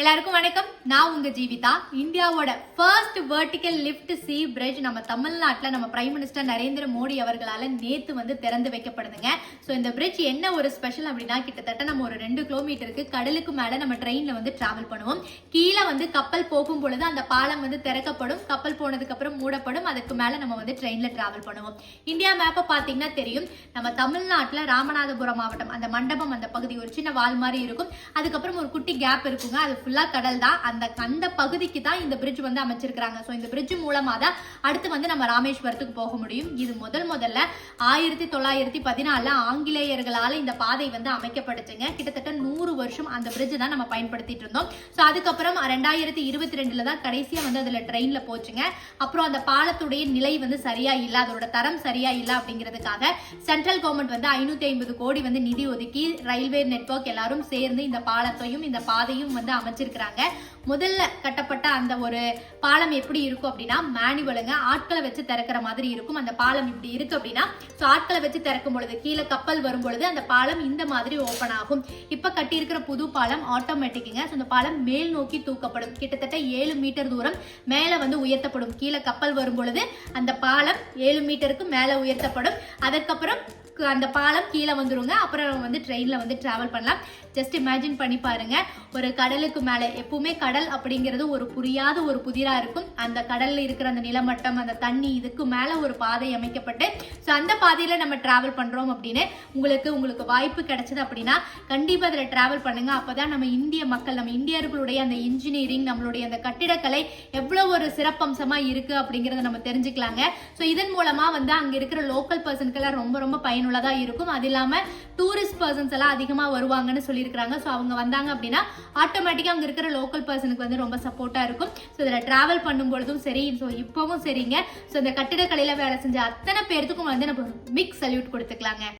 எல்லாருக்கும் வணக்கம். நான் உங்க ஜீவிதா. இந்தியாவோட first vertical lift sea bridge நம்ம தமிழ்நாட்டில் நம்ம பிரைம் மினிஸ்டர் நரேந்திர மோடி அவர்களால் நேத்து வந்து திறந்து வைக்கப்படுதுங்க. ஸோ இந்த பிரிட்ஜ் என்ன ஒரு ஸ்பெஷல் அப்படின்னா கிட்டத்தட்ட நம்ம ஒரு ரெண்டு கிலோமீட்டருக்கு கடலுக்கு மேலே நம்ம ட்ரெயினில் வந்து டிராவல் பண்ணுவோம். கீழே வந்து கப்பல் போகும் பொழுது அந்த பாலம் வந்து திறக்கப்படும். கப்பல் போனதுக்கப்புறம் மூடப்படும். அதுக்கு மேலே நம்ம வந்து ட்ரெயினில் டிராவல் பண்ணுவோம். இந்தியா மேப்பை பார்த்தீங்கன்னா தெரியும். நம்ம தமிழ்நாட்டில் ராமநாதபுரம் மாவட்டம் அந்த மண்டபம் அந்த பகுதி ஒரு சின்ன வால் மாதிரி இருக்கும். அதுக்கப்புறம் ஒரு குட்டி கேப் இருக்குங்க. அது ஃபுல்லாக கடல் தான். அந்த அந்த பகுதிக்கு தான் இந்த பிரிட்ஜ் வந்து அமைச்சிருக்கிறாங்க. ஸோ இந்த பிரிட்ஜ் மூலமாக தான் அடுத்து வந்து நம்ம ராமேஸ்வரத்துக்கு போக முடியும். இது முதல் முதல்ல ஆயிரத்தி தொள்ளாயிரத்தி பதினாலில் ஆங்கிலேயர்களால் இந்த பாதை வந்து அமைக்கப்பட்டுச்சுங்க. கிட்டத்தட்ட நூறு வருஷம் அந்த பிரிட்ஜ் தான் நம்ம பயன்படுத்திட்டு இருந்தோம். ஸோ அதுக்கப்புறம் ரெண்டாயிரத்தி இருபத்தி ரெண்டில் தான் கடைசியாக வந்து அதில் ட்ரெயினில் போச்சுங்க. அப்புறம் அந்த பாலத்துடைய நிலை வந்து சரியா இல்லை அதோட தரம் சரியா இல்லை அப்படிங்கிறதுக்காக சென்ட்ரல் கவர்மெண்ட் வந்து ஐநூற்றி ஐம்பது கோடி வந்து நிதி ஒதுக்கி ரயில்வே நெட்வொர்க் எல்லாரும் சேர்ந்து இந்த பாலத்தையும் இந்த பாதையும் வந்து அமைச்சிருக்கிறாங்க முதல்ல கட்டப்பட்ட அந்த ஒரு பாலம் எப்படி இருக்கும் அப்படின்னா மேனுவலுங்க ஆட்களை வச்சு திறக்கிற மாதிரி இருக்கும். அந்த பாலம் இப்படி இருக்கு அப்படின்னா ஸோ ஆட்களை வச்சு திறக்கும் பொழுது கீழே கப்பல் வரும் பொழுது அந்த பாலம் இந்த மாதிரி ஓப்பன் ஆகும். இப்ப கட்டியிருக்கிற புது பாலம் ஆட்டோமேட்டிக்குங்க ஸோ அந்த பாலம் மேல் நோக்கி தூக்கப்படும். கிட்டத்தட்ட ஏழு மீட்டர் தூரம் மேலே வந்து உயர்த்தப்படும். கீழே கப்பல் வரும் பொழுது அந்த பாலம் ஏழு மீட்டருக்கு மேலே உயர்த்தப்படும். அதற்கப்புறம் அந்த பாலம் கீழே வந்துருங்க. அப்புறம் நம்ம வந்து ட்ரெயினில் வந்து ட்ராவல் பண்ணலாம். ஜஸ்ட் இமேஜின் பண்ணி பாருங்க. ஒரு கடலுக்கு மேலே எப்பவுமே கடல் அப்படிங்கிறது ஒரு புரியாத ஒரு புதிராக இருக்கும். அந்த கடலில் இருக்கிற அந்த நிலமட்டம் அந்த தண்ணி இதுக்கு மேலே ஒரு பாதை அமைக்கப்பட்டு ஸோ அந்த பாதையில் நம்ம ட்ராவல் பண்ணுறோம் அப்படின்னு உங்களுக்கு உங்களுக்கு வாய்ப்பு கிடைச்சது அப்படின்னா கண்டிப்பாக அதில் ட்ராவல் பண்ணுங்க. அப்போதான் நம்ம இந்திய மக்கள் நம்ம இந்தியர்களுடைய அந்த இன்ஜினியரிங் நம்மளுடைய அந்த கட்டிடக்கலை எவ்வளோ ஒரு சிறப்பம்சமாக இருக்குது அப்படிங்கிறத நம்ம தெரிஞ்சுக்கலாங்க. ஸோ இதன் மூலமாக வந்து அங்கே இருக்கிற லோக்கல் பர்சனுக்கெல்லாம் ரொம்ப ரொம்ப பயன் பயனுள்ளதாக இருக்கும். அது இல்லாமல் டூரிஸ்ட் பர்சன்ஸ் எல்லாம் அதிகமாக வருவாங்கன்னு சொல்லியிருக்கிறாங்க. ஸோ அவங்க வந்தாங்க அப்படின்னா ஆட்டோமேட்டிக்காக அங்கே இருக்கிற லோக்கல் பர்சனுக்கு வந்து ரொம்ப சப்போர்ட்டாக இருக்கும். ஸோ இதில் ட்ராவல் பண்ணும் பொழுதும் சரி. ஸோ இப்போவும் சரிங்க. ஸோ இந்த கட்டிடக்கலையில் வேலை செஞ்ச அத்தனை பேர்த்துக்கும் வந்து நம்ம பிக் சல்யூட் கொடுத்துக்கலாங்க.